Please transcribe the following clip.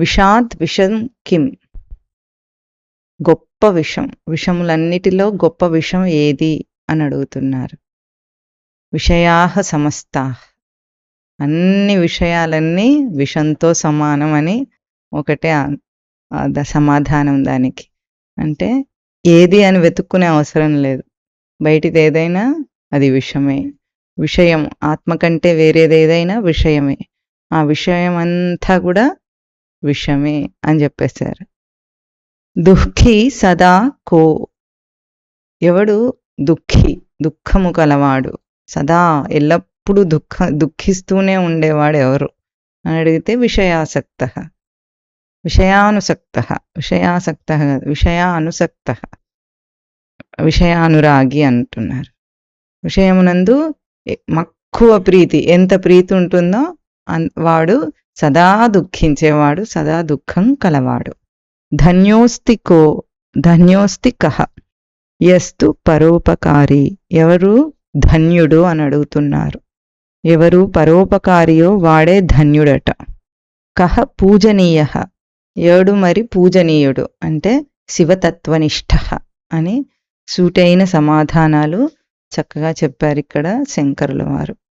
విషాద్ విషం కిం గొప్ప విషం. విషములన్నిటిలో గొప్ప విషం ఏది అని అడుగుతున్నారు. విషయాహ సమస్తా. అన్ని విషయాలన్నీ విషంతో సమానం అని ఒకటే సమాధానం దానికి. అంటే ఏది అని వెతుక్కునే అవసరం లేదు. బయటిది ఏదైనా అది విషమే. విషయం ఆత్మ కంటే వేరేది ఏదైనా విషయమే. ఆ విషయం అంతా కూడా విషమే అని చెప్పేశారు. దుఃఖి సదా కో. ఎవడు దుఃఖి దుఃఖము కలవాడు సదా ఎల్లప్పుడూ దుఃఖ దుఃఖిస్తూనే ఉండేవాడు ఎవరు? అని అడిగితే విషయాసక్త. విషయానుసక్త విషయాసక్త విషయానుసక్త విషయానురాగి అంటున్నారు. విషయమునందు మక్కువ ప్రీతి ఎంత ప్రీతి ఉంటుందో వాడు సదా దుఃఖించేవాడు సదా దుఃఖం కలవాడు. ధన్యోస్తి కో ధన్యోస్తి కహ యస్తు పరోపకారి. ఎవరు ధన్యుడు అని అడుగుతున్నారు. ఎవరు పరోపకారియో వాడే ధన్యుడట. కహ పూజనీయ. ఎవడు మరి పూజనీయుడు? అంటే శివతత్వనిష్ట అని సూటైన సమాధానాలు చక్కగా చెప్పారు ఇక్కడ శంకరుల వారు.